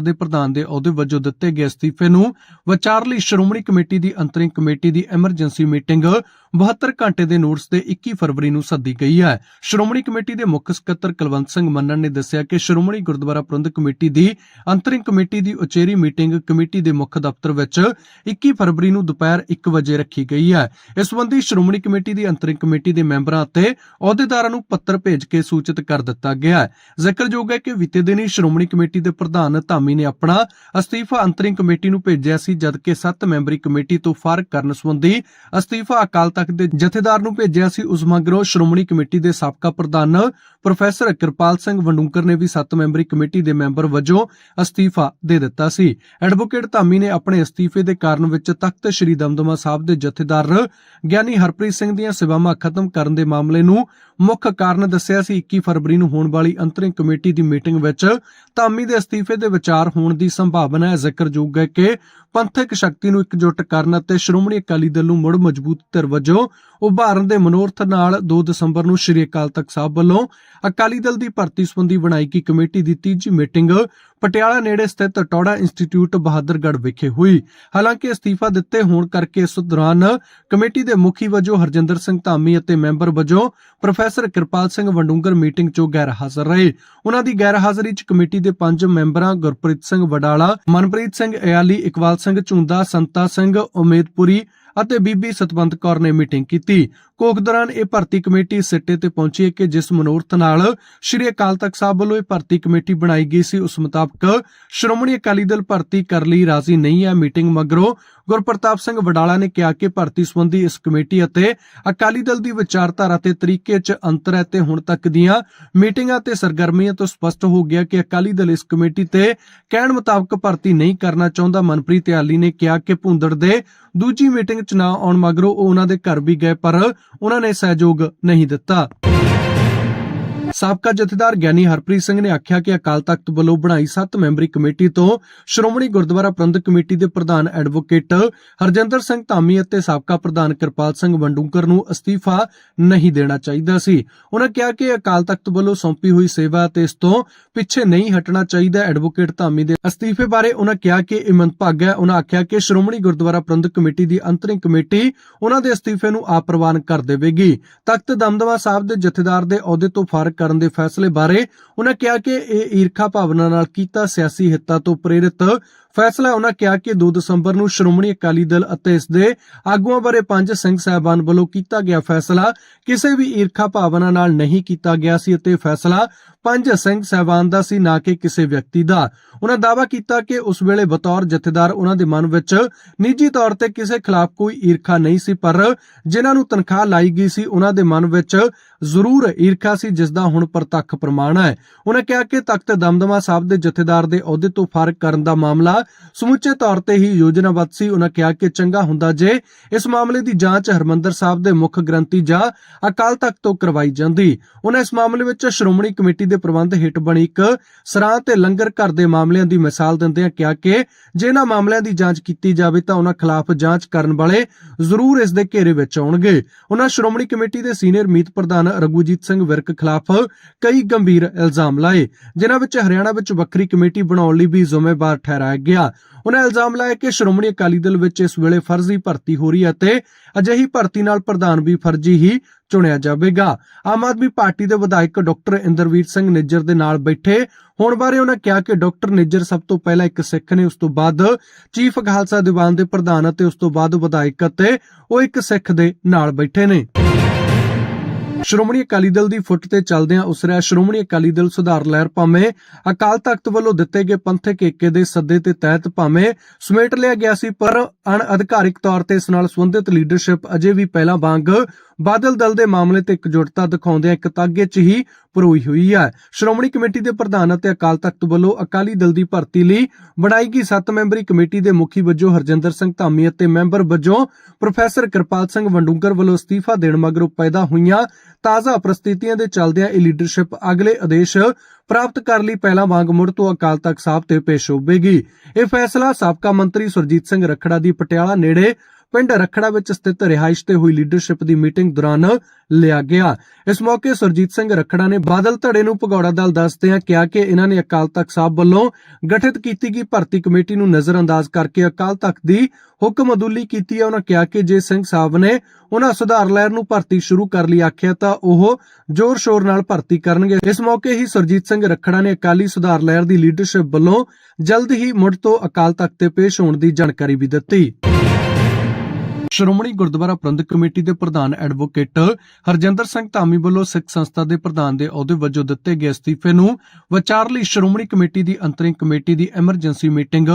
ਦੇ ਪ੍ਰਧਾਨ ਦੇ ਅਹੁਦੇ ਵਜੋਂ ਦਿੱਤੇ ਗਏ ਅਸਤੀਫੇ ਨੂੰ ਵਿਚਾਰ ਲਈ ਸ਼੍ਰੋਮਣੀ ਕਮੇਟੀ ਦੀ ਅੰਤਰਿਮ ਕਮੇਟੀ ਦੀ ਐਮਰਜੈਂਸੀ ਮੀਟਿੰਗ 72 ਘੰਟੇ ਦੇ ਨੋਟਿਸ ਤੇ 21 ਫਰਵਰੀ ਨੂੰ ਸੱਦੀ ਗਈ ਹੈ। ਸ਼੍ਰੋਮਣੀ ਕਮੇਟੀ ਦੇ ਮੁੱਖ ਸਕੱਤਰ ਕੁਲਵੰਤ ਸਿੰਘ ਮੰਨਣ ਨੇ ਦੱਸਿਆ ਕਿ ਸ਼੍ਰੋਮਣੀ ਗੁਰਦੁਆਰਾ ਪ੍ਰਬੰਧਕ ਕਮੇਟੀ ਦੀ ਅੰਤਰਿਮ ਕਮੇਟੀ ਦੀ ਉਚੇਰੀ ਮੀਟਿੰਗ ਕਮੇਟੀ ਦੇ ਮੁੱਖ ਦਫ਼ਤਰ ਵਿੱਚ 21 ਫਰਵਰੀ ਨੂੰ ਦੁਪਹਿਰ 1 ਵਜੇ ਰੱਖੀ ਗਈ ਹੈ। ਇਸ ਸੰਬੰਧੀ ਸ਼੍ਰੋਮਣੀ ਕਮੇਟੀ ਦੀ ਅੰਤਰਿਮ ਕਮੇਟੀ ਦੇ ਮੈਂਬਰਾਂ ਅਤੇ ਅਹੁਦੇਦਾਰਾਂ ਨੂੰ ਪੱਤਰ ਭੇਜ ਕੇ ਸੂਚਿਤ ਕਰ ਦਿੱਤਾ ਗਿਆ ਹੈ। ਜ਼ਿਕਰਯੋਗ ਹੈ ਕਿ ਬੀਤੇ ਦਿਨੀ ਸ਼੍ਰੋਮਣੀ ਕਮੇਟੀ ਦੇ ਪ੍ਰਧਾਨ ਧਾਮੀ ਨੇ ਆਪਣਾ ਅਸਤੀਫਾ ਅੰਤਰਿਮ ਕਮੇਟੀ ਨੂੰ ਭੇਜਿਆ ਸੀ, ਜਦਕਿ 7 ਮੈਂਬਰੀ ਕਮੇਟੀ ਤੋਂ ਫਾਰਗ ਕਰਨ ਸੰਬੰਧੀ ਅਸਤੀਫਾ ਅਕਾਲ ਤਖਤ ਦੇ ਜਥੇਦਾਰ ਨੂੰ ਭੇਜਿਆ ਸੀ ਉਸ ਮਗਰੋਂ ਸ਼੍ਰੋਮਣੀ ਕਮੇਟੀ ਦੇ ਸਾਬਕਾ ਪ੍ਰਧਾਨ ਪ੍ਰੋਫੈਸਰ ਕਿਰਪਾਲ ਸਿੰਘ ਵੰਡੂਕਰ ਨੇ ਵੀ 7 ਮੈਂਬਰੀ ਕਮੇਟੀ ਦੇ ਮੈਂਬਰ ਵਜੋਂ ਅਸਤੀਫਾ ਦੇ ਦਿੱਤਾ ਸੀ। ਐਡਵੋਕੇਟ ਧਾਮੀ ਨੇ ਆਪਣੇ ਅਸਤੀਫੇ ਦੇ ਕਾਰਨ ਵਿੱਚ ਤਖਤ ਸ੍ਰੀ ਦਮਦਮਾ ਸਾਹਿਬ ਦੇ ਜਥੇਦਾਰ ਗਿਆਨੀ ਹਰਪ੍ਰੀਤ ਸਿੰਘ ਦੀਆਂ ਸੇਵਾਵਾਂ ਖਤਮ ਕਰਨ ਦੇ ਮਾਮਲੇ ਨੂੰ ਮੁੱਖ ਕਾਰਨ ਦੱਸਿਆ ਸੀ। 21 ਫਰਵਰੀ ਨੂੰ ਹੋਣ ਵਾਲੀ ਅੰਤਰਿਮ ਕਮੇਟੀ ਦੀ ਮੀਟਿੰਗ ਵਿੱਚ ਧਾਮੀ ਦੇ ਅਸਤੀਫੇ ਦੇ ਵਿਚਾਰ ਹੋਣ ਦੀ ਸੰਭਾਵਨਾ ਹੈ। ਜ਼ਿਕਰਯੋਗ ਹੈ ਕਿ ਪੰਥਕ ਸ਼ਕਤੀ ਨੂੰ ਇਕਜੁੱਟ ਕਰਨ ਅਤੇ ਸ਼੍ਰੋਮਣੀ ਅਕਾਲੀ ਦਲ ਨੂੰ ਮੁੜ ਮਜ਼ਬੂਤ ਧਿਰ ਵਜੋਂ ਉਭਾਰਨ ਦੇ ਮਨੋਰਥ ਨਾਲ 2 ਦਸੰਬਰ ਨੂੰ ਸ਼੍ਰੀ ਅਕਾਲ ਤਖਤ ਸਾਹਿਬ ਵੱਲੋਂ ਅਕਾਲੀ ਦਲ ਦੀ ਭਰਤੀ ਸੰਬੰਧੀ ਬਣਾਈ ਗਈ ਕਮੇਟੀ ਦੀ ਤੀਜੀ ਮੀਟਿੰਗ ਪਟਿਆਲਾ ਨੇੜੇ ਸਥਿਤ ਟੌੜਾ ਇੰਸਟੀਚਿਊਟ ਬਹਾਦਰਗੜ੍ਹ ਵਿਖੇ ਹੋਈ। ਹਾਲਾਂਕਿ ਅਸਤੀਫਾ ਦਿੱਤੇ ਹੋਣ ਕਰਕੇ ਇਸ ਦੌਰਾਨ ਕਮੇਟੀ ਦੇ ਮੁਖੀ ਵਜੋਂ ਹਰਜਿੰਦਰ ਸਿੰਘ ਧਾਮੀ ਅਤੇ ਮੈਂਬਰ ਵਜੋਂ ਪ੍ਰੋਫੈਸਰ ਕਿਰਪਾਲ ਸਿੰਘ ਵੰਡੂੰਗਰ ਮੀਟਿੰਗ 'ਚੋਂ ਗੈਰ ਹਾਜ਼ਰ ਰਹੇ। ਉਹਨਾਂ ਦੀ ਗੈਰ ਹਾਜ਼ਰੀ 'ਚ ਕਮੇਟੀ ਦੇ ਪੰਜ ਮੈਂਬਰਾਂ ਗੁਰਪ੍ਰੀਤ ਸਿੰਘ ਵਡਾਲਾ, ਮਨਪ੍ਰੀਤ ਸਿੰਘ ਇਆਲੀ ਇਕਵਾਲ ਸਿੰਘ ਝੁੰਦਾ, ਸੰਤਾ ਸਿੰਘ ਉਮੇਦਪੁਰੀ ਅਤੇ ਬੀਬੀ ਸਤਵੰਤ ਕੌਰ ਨੇ ਮੀਟਿੰਗ ਕੀਤੀ। ਕੋਕ ਦੌਰਾਨ ਇਹ ਭਰਤੀ ਕਮੇਟੀ ਸਿੱਟੇ ਤੇ ਪਹੁੰਚੀ ਹੈ ਕਿ ਜਿਸ ਮਨੋਰਥ ਨਾਲ ਸ਼੍ਰੀ ਅਕਾਲ ਤਖਤ ਸਾਹਿਬ ਵੱਲੋਂ ਇਹ ਭਰਤੀ ਕਮੇਟੀ ਬਣਾਈ ਗਈ ਸੀ, ਉਸ ਮੁਤਾਬਕ ਸ਼੍ਰੋਮਣੀ ਅਕਾਲੀ ਦਲ ਭਰਤੀ ਕਰ ਲਈ ਰਾਜ਼ੀ ਨਹੀਂ ਹੈ ਮੀਟਿੰਗ ਮਗਰੋਂ। ਗੁਰਪ੍ਰਤਾਪ ਸਿੰਘ ਵਡਾਲਾ ਨੇ ਕਿਹਾ ਕਿ ਭਰਤੀ ਸੰਬੰਧੀ ਇਸ ਕਮੇਟੀ ਅਤੇ ਅਕਾਲੀ ਦਲ ਦੀ ਵਿਚਾਰਧਾਰਾ ਤੇ ਤਰੀਕੇ 'ਚ ਅੰਤਰ ਹੈ ਤੇ ਹੁਣ ਤੱਕ ਦੀਆਂ ਮੀਟਿੰਗਾਂ ਤੇ ਸਰਗਰਮੀਆਂ ਤੋਂ ਸਪਸ਼ਟ ਹੋ ਗਿਆ ਕਿ ਅਕਾਲੀ ਦਲ ਇਸ ਕਮੇਟੀ ਤੇ ਕਹਿਣ ਮੁਤਾਬਕ ਭਰਤੀ ਨਹੀਂ ਕਰਨਾ ਚਾਹੁੰਦਾ। ਮਨਪ੍ਰੀਤ ਆਲੀ ਨੇ ਕਿਹਾ ਕਿ ਭੁੰਦੜ ਦੇ ਦੂਜੀ ਮੀਟਿੰਗ 'ਚ ਨਾ ਆਉਣ ਮਗਰੋਂ ਉਹ ਉਹਨਾਂ ਦੇ ਘਰ ਵੀ ਗਏ, ਪਰ ਉਹਨਾਂ ਨੇ ਸਹਿਯੋਗ ਨਹੀਂ ਦਿੱਤਾ। ਸਾਬਕਾ ਜਥੇਦਾਰ ਗਿਆਨੀ ਹਰਪ੍ਰੀਤ ਸਿੰਘ ਨੇ ਆਖਿਆ ਕਿ ਅਕਾਲ ਤਖਤ ਵੱਲੋਂ ਬਣਾਈ 7 ਮੈਂਬਰੀ ਕਮੇਟੀ ਤੋਂ ਸ਼੍ਰੋਮਣੀ ਗੁਰਦੁਆਰਾ ਪ੍ਰਬੰਧਕ ਕਮੇਟੀ ਦੇ ਪ੍ਰਧਾਨ ਐਡਵੋਕੇਟ ਹਰਜਿੰਦਰ ਸਿੰਘ ਧਾਮੀ ਅਤੇ ਸਾਬਕਾ ਪ੍ਰਧਾਨ ਕਿਰਪਾਲ ਸਿੰਘ ਵੰਡੂਕਰ ਨੂੰ ਅਸਤੀਫਾ ਨਹੀਂ ਦੇਣਾ ਚਾਹੀਦਾ ਸੀ। ਉਹਨਾਂ ਕਿਹਾ ਕਿ ਅਕਾਲ ਤਖਤ ਵੱਲੋਂ ਸੌਂਪੀ ਹੋਈ ਸੇਵਾ ਤੇ ਇਸ ਤੋਂ ਪਿੱਛੇ ਨਹੀਂ ਹਟਣਾ ਚਾਹੀਦਾ ਐਡਵੋਕੇਟ ਧਾਮੀ ਦੇ ਅਸਤੀਫੇ ਬਾਰੇ ਉਹਨਾਂ ਕਿਹਾ ਕਿ ਇਹ ਮੰਦਭਾਗ ਹੈ। ਉਹਨਾਂ ਆਖਿਆ ਕਿ ਸ਼੍ਰੋਮਣੀ ਗੁਰਦੁਆਰਾ ਪ੍ਰਬੰਧਕ ਕਮੇਟੀ ਦੀ ਅੰਤਰਿਮ ਕਮੇਟੀ ਉਹਨਾਂ ਦੇ ਅਸਤੀਫੇ ਨੂੰ ਆਪ ਪ੍ਰਵਾਨ ਕਰ ਦੇਵੇਗੀ। ਤਖਤ ਦਮਦਮਾ ਸਾਹਿਬ ਦੇ ਜਥੇਦਾਰ ਦੇ ਅਹੁਦੇ ਤੋਂ ਫਾਰਗ ਕਰਨ ਦੇ ਫੈਸਲੇ ਬਾਰੇ ਉਹਨਾਂ ਕਿਹਾ ਕਿ ਇਹ ਈਰਖਾ ਭਾਵਨਾ ਨਾਲ ਕੀਤਾ ਸਿਆਸੀ ਹਿੱਤਾਂ ਤੋਂ ਪ੍ਰੇਰਿਤ ਫੈਸਲਾ ਹੈ। ਉਹਨਾਂ ਕਿਹਾ ਕਿ 2 ਦਸੰਬਰ ਨੂੰ ਸ਼੍ਰੋਮਣੀ ਅਕਾਲੀ ਦਲ ਅਤੇ ਇਸ ਦੇ ਆਗੂਆਂ ਬਾਰੇ ਪੰਜ ਸਿੰਘ ਸਾਹਿਬਾਨ ਵੱਲੋਂ ਕੀਤਾ ਗਿਆ ਫੈਸਲਾ ਕਿਸੇ ਵੀ ਈਰਖਾ ਭਾਵਨਾ ਨਾਲ ਨਹੀਂ ਕੀਤਾ ਗਿਆ ਸੀ ਅਤੇ ਫੈਸਲਾ ਪੰਜ ਸਿੰਘ ਸਾਹਿਬਾਨ ਦਾ ਸੀ, ਨਾ ਕਿ ਕਿਸੇ ਵਿਅਕਤੀ ਦਾ ਉਹਨਾਂ ਦਾਅਵਾ ਕੀਤਾ ਕਿ ਉਸ ਵੇਲੇ ਬਤੌਰ ਜਥੇਦਾਰ ਉਹਨਾਂ ਦੇ ਮਨ ਵਿੱਚ ਨਿੱਜੀ ਤੌਰ ਤੇ ਕਿਸੇ ਖਿਲਾਫ ਕੋਈ ਈਰਖਾ ਨਹੀਂ ਸੀ, ਪਰ ਜਿਨ੍ਹਾਂ ਨੂੰ ਤਨਖਾਹ ਲਾਈ ਗਈ ਸੀ ਉਹਨਾਂ ਦੇ ਮਨ ਵਿੱਚ ਜ਼ਰੂਰ ਈਰਖਾ ਸੀ, ਜਿਸ ਦਾ ਹੁਣ ਪ੍ਰਤੱਖ ਪ੍ਰਮਾਣ ਹੈ ਉਹਨਾਂ ਕਿਹਾ ਕਿ ਤਖਤ ਦਮਦਮਾ ਸਾਹਿਬ ਦੇ ਜਥੇਦਾਰ ਦੇ ਅਹੁਦੇ ਤੋਂ ਫ਼ਰਕ ਕਰਨ ਦਾ ਮਾਮਲਾ ਸਮੁੱਚੇ ਤੌਰ ਤੇ ਹੀ ਯੋਜਨਾਬੱਧ ਸੀ। ਉਹਨਾਂ ਕਿਹਾ ਕਿ ਚੰਗਾ ਹੁੰਦਾ ਜੇ ਇਸ ਮਾਮਲੇ ਦੀ ਜਾਂਚ ਹਰਮੰਦਰ ਸਾਹਿਬ ਦੇ ਮੁੱਖ ਗ੍ਰੰਥੀ ਜਾਂ ਅਕਾਲ ਤਖਤ ਤੋਂ ਕਰਵਾਈ ਜਾਂਦੀ। ਉਹਨਾਂ ਇਸ ਮਾਮਲੇ ਵਿੱਚ ਸ਼੍ਰੋਮਣੀ ਕਮੇਟੀ ਦੇ ਪ੍ਰਬੰਧ ਹੇਠ ਬਣੀ ਇੱਕ ਸਰਾਂ ਤੇ ਲੰਗਰ ਘਰ ਦੇ ਮਾਮਲਿਆਂ ਦੀ ਮਿਸਾਲ ਦਿੰਦਿਆਂ ਕਿਹਾ ਕਿ ਜੇ ਇਹਨਾਂ ਮਾਮਲਿਆਂ ਦੀ ਜਾਂਚ ਕੀਤੀ ਜਾਵੇ ਤਾਂ ਉਹਨਾਂ ਖਿਲਾਫ ਜਾਂਚ ਕਰਨ ਵਾਲੇ ਜ਼ਰੂਰ ਇਸ ਦੇ ਘੇਰੇ ਵਿੱਚ ਆਉਣਗੇ। ਉਹਨਾਂ ਸ਼੍ਰੋਮਣੀ ਕਮੇਟੀ ਦੇ ਸੀਨੀਅਰ ਮੀਤ ਪ੍ਰਧਾਨ ਰਘੂਜੀਤ ਸਿੰਘ ਵਿਰਕ ਖਿਲਾਫ ਕਈ ਗੰਭੀਰ ਇਲਜ਼ਾਮ ਲਾਏ, ਜਿਨ੍ਹਾਂ ਵਿੱਚ ਹਰਿਆਣਾ ਵਿੱਚ ਵੱਖਰੀ ਕਮੇਟੀ ਬਣਾਉਣ ਲਈ ਵੀ ਜ਼ਿੰਮੇਵਾਰ ਠਹਿਰਾਇਆ ਗਿਆ ਉਹਨਾਂ ਇਲਜ਼ਾਮ ਲਾਇਆ ਕਿ ਸ਼੍ਰੋਮਣੀ ਅਕਾਲੀ ਦਲ ਵਿੱਚ ਇਸ ਵੇਲੇ ਫਰਜ਼ੀ ਭਰਤੀ ਹੋ ਰਹੀ ਹੈ ਤੇ ਅਜਿਹੀ ਭਰਤੀ ਨਾਲ ਪ੍ਰਧਾਨ ਵੀ ਫਰਜ਼ੀ ਹੀ ਚੁਣਿਆ ਜਾਵੇਗਾ। ਆਮ ਆਦਮੀ ਪਾਰਟੀ ਦੇ ਵਿਧਾਇਕ ਡਾਕਟਰ ਇੰਦਰਵੀਰ ਸਿੰਘ ਨਿੱਜਰ ਦੇ ਨਾਲ ਬੈਠੇ। ਹੋਣ ਬਾਰੇ ਉਹਨਾਂ ਕਿਹਾ ਕਿ ਡਾਕਟਰ ਨਿੱਜਰ ਸਭ ਤੋਂ ਪਹਿਲਾਂ ਇੱਕ ਸਿੱਖ ਨੇ, ਉਸ ਤੋਂ ਬਾਅਦ ਚੀਫ ਖਾਲਸਾ ਦੀਵਾਨ ਦੇ ਪ੍ਰਧਾਨ ਅਤੇ ਉਸ ਤੋਂ ਬਾਅਦ ਵਿਧਾਇਕ ਅਤੇ ਉਹ ਇੱਕ ਸਿੱਖ ਦੇ ਨਾਲ ਬੈਠੇ ਨੇ। ਸ਼੍ਰੋਮਣੀ ਅਕਾਲੀ ਦਲ ਦੀ ਫੁੱਟ ਤੇ ਚੱਲਦਿਆਂ ਉਸਰਿਆ ਸ਼੍ਰੋਮਣੀ ਅਕਾਲੀ ਦਲ ਸੁਧਾਰ ਲਹਿਰ ਭਾਵੇਂ ਅਕਾਲ ਤਖਤ ਵੱਲੋਂ ਦਿੱਤੇ ਗਏ ਪੰਥਕ ਏਕੇ ਦੇ ਸੱਦੇ ਤੇ ਤਹਿਤ ਭਾਵੇਂ ਸਮੇਟ ਲਿਆ ਗਿਆ ਸੀ, ਪਰ ਅਣਅਧਿਕਾਰਿਕ ਤੌਰ ਤੇ ਇਸ ਨਾਲ ਸੰਬੰਧਿਤ ਲੀਡਰਸ਼ਿਪ ਅਜੇ ਵੀ ਪਹਿਲਾਂ ਵਾਂਗ ਬਾਦਲ ਦਲ ਦੇ ਮਾਮਲੇ ਤੇ ਇਕਜੁੱਟਤਾ ਦਿਖਾਉਂਦਿਆਂ ਇੱਕ ਤਾਗੇ 'ਚ ਹੀ ਪਰੋਈ ਹੋਈ ਹੈ। ਸ਼੍ਰੋਮਣੀ ਕਮੇਟੀ ਦੇ ਪ੍ਰਧਾਨ ਅਤੇ ਅਕਾਲ ਤਖਤ ਵੱਲੋਂ ਅਕਾਲੀ ਦਲ ਦੀ ਭਰਤੀ ਲਈ ਬਣਾਈ ਗਈ 7 ਮੈਂਬਰੀ ਕਮੇਟੀ ਦੇ ਮੁਖੀ ਵਜੋਂ ਹਰਜਿੰਦਰ ਸਿੰਘ ਧਾਮੀ ਅਤੇ ਮੈਂਬਰ ਵਜੋਂ ਪ੍ਰੋਫੈਸਰ ਕਿਰਪਾਲ ਸਿੰਘ ਵੰਡੂਕਰ ਵੱਲੋਂ ਅਸਤੀਫਾ ਦੇਣ ਮਗਰੋਂ ਪੈਦਾ ਹੋਈਆਂ ਤਾਜ਼ਾ ਪ੍ਰਸਥਿਤੀਆਂ ਦੇ ਚੱਲਦਿਆਂ ਇਹ ਲੀਡਰਸ਼ਿਪ ਅਗਲੇ ਆਦੇਸ਼ ਪ੍ਰਾਪਤ ਕਰਨ ਲਈ ਪਹਿਲਾਂ ਵਾਂਗ ਮੁੜ ਤੋਂ ਅਕਾਲ ਤਖਤ ਸਾਹਿਬ ਤੇ ਪੇਸ਼ ਹੋਵੇਗੀ। ਇਹ ਫੈਸਲਾ ਸਾਬਕਾ ਮੰਤਰੀ ਸੁਰਜੀਤ ਸਿੰਘ ਰਖੜਾ ਦੀ ਪਟਿਆਲਾ ਨੇੜੇ ਪਿੰਡ ਰਖੜਾ ਵਿੱਚ ਸਥਿਤ ਰਿਹਾਇਸ਼ ਤੇ ਹੋਈ ਲੀਡਰਸ਼ਿਪ ਦੀ ਮੀਟਿੰਗ ਦੌਰਾਨ ਲਿਆ ਗਿਆ। ਇਸ ਮੌਕੇ ਸੁਰਜੀਤ ਸਿੰਘ ਰਖੜਾ ਨੇ ਬਾਦਲ ਧੜੇ ਨੂੰ ਭਗੌੜਾ ਦਲ ਦੱਸਦਿਆਂ ਕਿਹਾ ਕਿ ਇਹਨਾਂ ਨੇ ਅਕਾਲ ਤਖਤ ਸਾਹਿਬ ਵੱਲੋਂ ਗਠਿਤ ਕੀਤੀ ਗਈ ਭਰਤੀ ਕਮੇਟੀ ਨੂੰ ਨਜ਼ਰਅੰਦਾਜ਼ ਕਰਕੇ ਅਕਾਲ ਤਖਤ ਦੀ ਹੁਕਮ ਕੀਤੀ ਹੈ। ਉਹਨਾਂ ਕਿਹਾ ਕਿ ਜੇ ਸਿੰਘ ਸਾਹਿਬ ਨੇ ਉਹਨਾਂ ਸੁਧਾਰ ਲਹਿਰ ਨੂੰ ਭਰਤੀ ਸ਼ੁਰੂ ਕਰ ਲਈ ਆਖਿਆ ਤਾਂ ਉਹ ਜ਼ੋਰ ਸ਼ੋਰ ਨਾਲ ਭਰਤੀ ਕਰਨਗੇ। ਇਸ ਮੌਕੇ ਹੀ ਸੁਰਜੀਤ ਸਿੰਘ ਰਖੜਾ ਨੇ ਅਕਾਲੀ ਸੁਧਾਰ ਲਹਿਰ ਦੀ ਲੀਡਰਸ਼ਿਪ ਵੱਲੋਂ ਜਲਦ ਹੀ ਮੁੜ ਤੋਂ ਅਕਾਲ ਤਖਤ ਤੇ ਪੇਸ਼ ਹੋਣ ਦੀ ਜਾਣਕਾਰੀ ਵੀ ਦਿੱਤੀ। ਸ਼੍ਰੋਮਣੀ ਗੁਰਦੁਆਰਾ ਪ੍ਰਬੰਧਕ ਕਮੇਟੀ ਦੇ ਪ੍ਰਧਾਨ ਐਡਵੋਕੇਟ ਹਰਜਿੰਦਰ ਸਿੰਘ ਧਾਮੀ ਵੱਲੋਂ ਸਿੱਖ ਸੰਸਥਾ ਦੇ ਪ੍ਰਧਾਨ ਦੇ ਅਹੁਦੇ ਵਜੋਂ ਦਿੱਤੇ ਗਏ ਅਸਤੀਫੇ ਨੂੰ ਵਿਚਾਰ ਲਈ ਸ਼੍ਰੋਮਣੀ ਕਮੇਟੀ ਦੀ ਅੰਤਰਿਮ ਕਮੇਟੀ ਦੀ ਐਮਰਜੈਂਸੀ ਮੀਟਿੰਗ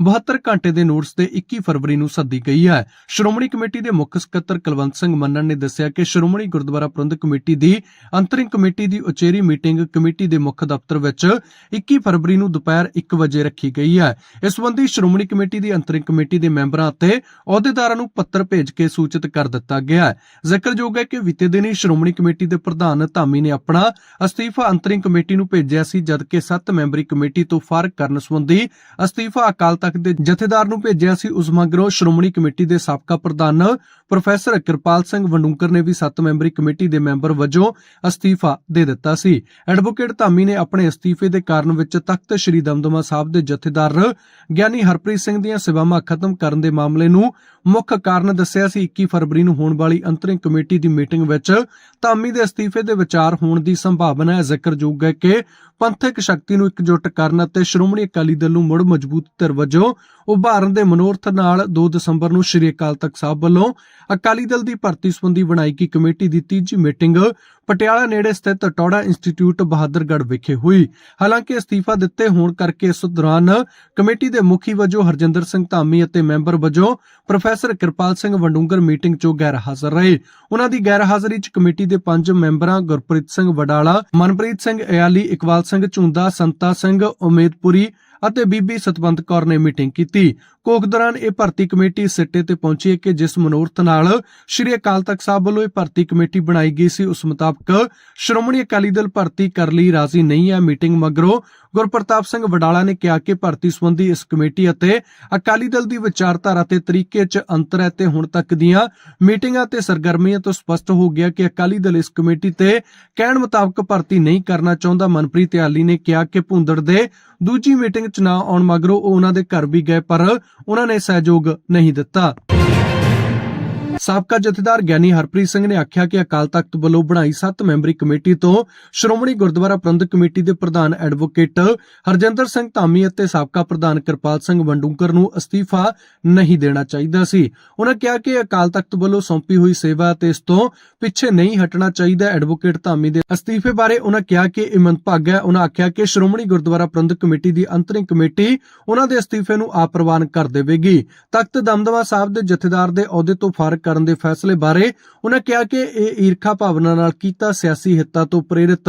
72 ਘੰਟੇ ਦੇ ਨੋਟਿਸ ਤੇ 21 ਫਰਵਰੀ ਨੂੰ ਸੱਦੀ ਗਈ ਹੈ। ਸ਼੍ਰੋਮਣੀ ਕਮੇਟੀ ਦੇ ਮੁੱਖ ਸਕੱਤਰ ਕੁਲਵੰਤ ਸਿੰਘ ਮੰਨਣ ਨੇ ਦੱਸਿਆ ਕਿ ਸ਼੍ਰੋਮਣੀ ਗੁਰਦੁਆਰਾ ਪ੍ਰਬੰਧਕ ਕਮੇਟੀ ਦੀ ਅੰਤਰਿਮ ਕਮੇਟੀ ਦੀ ਉਚੇਰੀ ਮੀਟਿੰਗ ਕਮੇਟੀ ਦੇ ਮੁੱਖ ਦਫ਼ਤਰ ਵਿੱਚ 21 ਫਰਵਰੀ ਨੂੰ ਦੁਪਹਿਰ 1 ਵਜੇ ਰੱਖੀ ਗਈ ਹੈ। ਇਸ ਸੰਬੰਧੀ ਸ਼੍ਰੋਮਣੀ ਕਮੇਟੀ ਦੀ ਅੰਤਰਿਮ ਕਮੇਟੀ ਦੇ ਮੈਂਬਰਾਂ ਅਤੇ ਅਹੁਦੇਦਾਰਾਂ ਨੂੰ ਪੱਤਰ ਭੇਜ ਕੇ ਸੂਚਿਤ ਕਰ ਦਿੱਤਾ ਗਿਆ ਹੈ। ਜ਼ਿਕਰਯੋਗ ਹੈ ਕਿ ਬੀਤੇ ਦਿਨੀ ਸ਼੍ਰੋਮਣੀ ਕਮੇਟੀ ਦੇ ਪ੍ਰਧਾਨ ਧਾਮੀ ਨੇ ਆਪਣਾ ਅਸਤੀਫਾ ਅੰਤਰਿਮ ਕਮੇਟੀ ਨੂੰ ਭੇਜਿਆ ਸੀ, ਜਦਕਿ 7 ਮੈਂਬਰੀ ਕਮੇਟੀ ਤੋਂ ਫ਼ਰਕ ਕਰਨ ਸੰਬੰਧੀ ਅਸਤੀਫਾ ਅਕਾਲ ਤਖਤ ਦੇ ਜਥੇਦਾਰ ਨੂੰ ਭੇਜਿਆ ਸੀ। ਉਸ ਮਗਰੋਂ ਸ਼੍ਰੋਮਣੀ ਕਮੇਟੀ ਦੇ ਸਾਬਕਾ ਪ੍ਰਧਾਨ ਪ੍ਰੋਫੈਸਰ ਕਿਰਪਾਲ ਸਿੰਘ ਵੰਡੂੰਕਰ ਨੇ ਵੀ 7 ਮੈਂਬਰੀ ਕਮੇਟੀ ਦੇ ਮੈਂਬਰ ਵਜੋਂ ਅਸਤੀਫਾ ਦੇ ਦਿੱਤਾ ਸੀ। ਐਡਵੋਕੇਟ ਧਾਮੀ ਨੇ ਆਪਣੇ ਅਸਤੀਫੇ ਦੇ ਕਾਰਨ ਵਿੱਚ ਤਖਤ ਸ੍ਰੀ ਦਮਦਮਾ ਸਾਹਿਬ ਦੇ ਜਥੇਦਾਰ ਗਿਆਨੀ ਹਰਪ੍ਰੀਤ ਸਿੰਘ ਦੀਆਂ ਸੇਵਾਵਾਂ ਖਤਮ ਕਰਨ ਦੇ ਮਾਮਲੇ ਨੂੰ ਮੁੱਖ ਕਾਰਨ ਦੱਸਿਆ ਸੀ 21 ਫਰਵਰੀ ਨੂੰ ਹੋਣ ਵਾਲੀ ਅੰਤਰਿਮ ਕਮੇਟੀ ਦੀ ਮੀਟਿੰਗ ਵਿੱਚ ਧਾਮੀ ਦੇ ਅਸਤੀਫੇ ਦੇ ਵਿਚਾਰ ਹੋਣ ਦੀ ਸੰਭਾਵਨਾ ਹੈ। ਜ਼ਿਕਰਯੋਗ ਹੈ ਕਿ ਪੰਥਕ ਸ਼ਕਤੀ ਨੂੰ ਇਕਜੁੱਟ ਕਰਨ ਅਤੇ ਸ਼੍ਰੋਮਣੀ ਅਕਾਲੀ ਦਲ ਨੂੰ ਮੁੜ ਮਜ਼ਬੂਤ ਧਿਰ ਵਜੋਂ ਉਭਾਰਨ ਦੇ ਮਨੋਰਥ ਨਾਲ 2 ਦਸੰਬਰ ਨੂੰ ਸ਼੍ਰੀ ਅਕਾਲ ਤਖਤ ਸਾਹਿਬ ਵੱਲੋਂ ਅਕਾਲੀ ਦਲ ਦੀ ਭਰਤੀ ਸੰਬੰਧੀ ਬਣਾਈ ਗਈ ਕਮੇਟੀ ਦੀ ਤੀਜੀ ਮੀਟਿੰਗ ਪਟਿਆਲਾ ਨੇੜੇ ਸਥਿਤ ਟੌੜਾ ਇੰਸਟੀਚਿਊਟ ਬਹਾਦਰਗੜ੍ਹ ਵਿਖੇ ਹੋਈ। ਹਾਲਾਂਕਿ ਅਸਤੀਫਾ ਦਿੱਤੇ ਹੋਣ ਕਰਕੇ ਇਸ ਦੌਰਾਨ ਕਮੇਟੀ ਦੇ ਮੁਖੀ ਵਜੋਂ ਹਰਜਿੰਦਰ ਸਿੰਘ ਧਾਮੀ ਅਤੇ ਮੈਂਬਰ ਵਜੋਂ ਪ੍ਰੋਫੈਸਰ ਕਿਰਪਾਲ ਸਿੰਘ ਵੰਡੂੰਗਰ ਮੀਟਿੰਗ 'ਚੋਂ ਗੈਰ ਹਾਜ਼ਰ ਰਹੇ। ਉਹਨਾਂ ਦੀ ਗੈਰ ਹਾਜ਼ਰੀ 'ਚ ਕਮੇਟੀ ਦੇ ਪੰਜ ਮੈਂਬਰਾਂ ਗੁਰਪ੍ਰੀਤ ਸਿੰਘ ਵਡਾਲਾ, ਮਨਪ੍ਰੀਤ ਸਿੰਘ ਇਆਲੀ ਇਕਬਾਲ ਸਿੰਘ ਝੁੰਦਾ, ਸੰਤਾ ਸਿੰਘ ਉਮੇਦਪੁਰੀ ਅਤੇ ਬੀਬੀ ਸਤਵੰਤ ਕੌਰ ਨੇ ਮੀਟਿੰਗ ਕੀਤੀ। ਕੋਕ ਦੌਰਾਨ ਇਹ ਭਰਤੀ ਕਮੇਟੀ ਸਿੱਟੇ ਤੇ ਪਹੁੰਚੀ ਹੈ ਕਿ ਜਿਸ ਮਨੋਰਥ ਨਾਲ ਸ਼੍ਰੀ ਅਕਾਲ ਤਖਤ ਸਾਹਿਬ ਵੱਲੋਂ ਇਹ ਭਰਤੀ ਕਮੇਟੀ ਬਣਾਈ ਗਈ ਸੀ, ਉਸ ਮੁਤਾਬਕ ਸ਼੍ਰੋਮਣੀ ਅਕਾਲੀ ਦਲ ਭਰਤੀ ਕਰ ਲਈ ਰਾਜ਼ੀ ਨਹੀਂ ਹੈ। ਮੀਟਿੰਗ ਮਗਰੋਂ ਗੁਰਪ੍ਰਤਾਪ ਸਿੰਘ ਵਡਾਲਾ ਨੇ ਕਿਹਾ ਕਿ ਭਰਤੀ ਸੰਬੰਧੀ ਇਸ ਕਮੇਟੀ ਅਤੇ ਅਕਾਲੀ ਦਲ ਦੀ ਵਿਚਾਰਧਾਰਾ ਤੇ ਤਰੀਕੇ 'ਚ ਅੰਤਰ ਹੈ ਤੇ ਹੁਣ ਤੱਕ ਦੀਆਂ ਮੀਟਿੰਗਾਂ ਤੇ ਸਰਗਰਮੀਆਂ ਤੋਂ ਸਪਸ਼ਟ ਹੋ ਗਿਆ ਕਿ ਅਕਾਲੀ ਦਲ ਇਸ ਕਮੇਟੀ ਤੇ ਕਹਿਣ ਮੁਤਾਬਕ ਭਰਤੀ ਨਹੀਂ ਕਰਨਾ ਚਾਹੁੰਦਾ। ਮਨਪ੍ਰੀਤ ਆਲੀ ਨੇ ਕਿਹਾ ਕਿ ਭੁੰਦੜ ਦੇ ਦੂਜੀ ਮੀਟਿੰਗ 'ਚ ਨਾ ਆਉਣ ਮਗਰੋਂ ਉਹ ਉਹਨਾਂ ਦੇ ਘਰ ਵੀ ਗਏ, ਪਰ ਉਹਨਾਂ ਨੇ ਸਹਿਯੋਗ ਨਹੀਂ ਦਿੱਤਾ। ਸਾਬਕਾ ਜਥੇਦਾਰ ਗਿਆਨੀ ਹਰਪ੍ਰੀਤ ਸਿੰਘ ਨੇ ਆਖਿਆ ਕਿ ਅਕਾਲ ਤਖਤ ਵੱਲੋਂ ਬਣਾਈ 7 ਮੈਂਬਰੀ ਕਮੇਟੀ ਤੋਂ ਸ਼੍ਰੋਮਣੀ ਗੁਰਦੁਆਰਾ ਪ੍ਰਬੰਧਕ ਕਮੇਟੀ ਦੇ ਪ੍ਰਧਾਨ ਐਡਵੋਕੇਟ ਹਰਜਿੰਦਰ ਸਿੰਘ ਧਾਮੀ ਅਤੇ ਸਾਬਕਾ ਪ੍ਰਧਾਨ ਕਿਰਪਾਲ ਸਿੰਘ ਵੰਡੂੰਕਰ ਨੂੰ ਅਸਤੀਫਾ ਨਹੀਂ ਦੇਣਾ ਚਾਹੀਦਾ ਸੀ। ਉਹਨਾਂ ਕਿਹਾ ਕਿ ਅਕਾਲ ਤਖਤ ਵੱਲੋਂ ਸੌਂਪੀ ਹੋਈ ਸੇਵਾ ਤੇ ਇਸ ਤੋਂ ਪਿੱਛੇ ਨਹੀਂ ਹਟਣਾ ਚਾਹੀਦਾ ਐਡਵੋਕੇਟ ਧਾਮੀ ਦੇ ਅਸਤੀਫੇ ਬਾਰੇ ਉਹਨਾਂ ਕਿਹਾ ਕਿ ਇਹ ਮੰਦਭਾਗਾ ਹੈ। ਉਹਨਾਂ ਆਖਿਆ ਕਿ ਸ਼੍ਰੋਮਣੀ ਗੁਰਦੁਆਰਾ ਪ੍ਰਬੰਧਕ ਕਮੇਟੀ ਦੀ ਅੰਤਰਿਮ ਕਮੇਟੀ ਉਹਨਾਂ ਦੇ ਅਸਤੀਫੇ ਨੂੰ ਆਪ ਪ੍ਰਵਾਨ ਕਰ ਦੇਵੇਗੀ। ਤਖਤ ਦਮਦਮਾ ਸਾਹਿਬ ਦੇ ਜਥੇਦਾਰ ਦੇ ਅਹੁਦੇ ਤੋਂ ਫਾਰਗ ਕਰਨ ਦੇ ਫੈਸਲੇ ਬਾਰੇ ਉਹਨਾਂ ਕਿਹਾ ਕਿ ਇਹ ਈਰਖਾ ਭਾਵਨਾ ਨਾਲ ਕੀਤਾ ਸਿਆਸੀ ਹਿੱਤਾਂ ਤੋਂ ਪ੍ਰੇਰਿਤ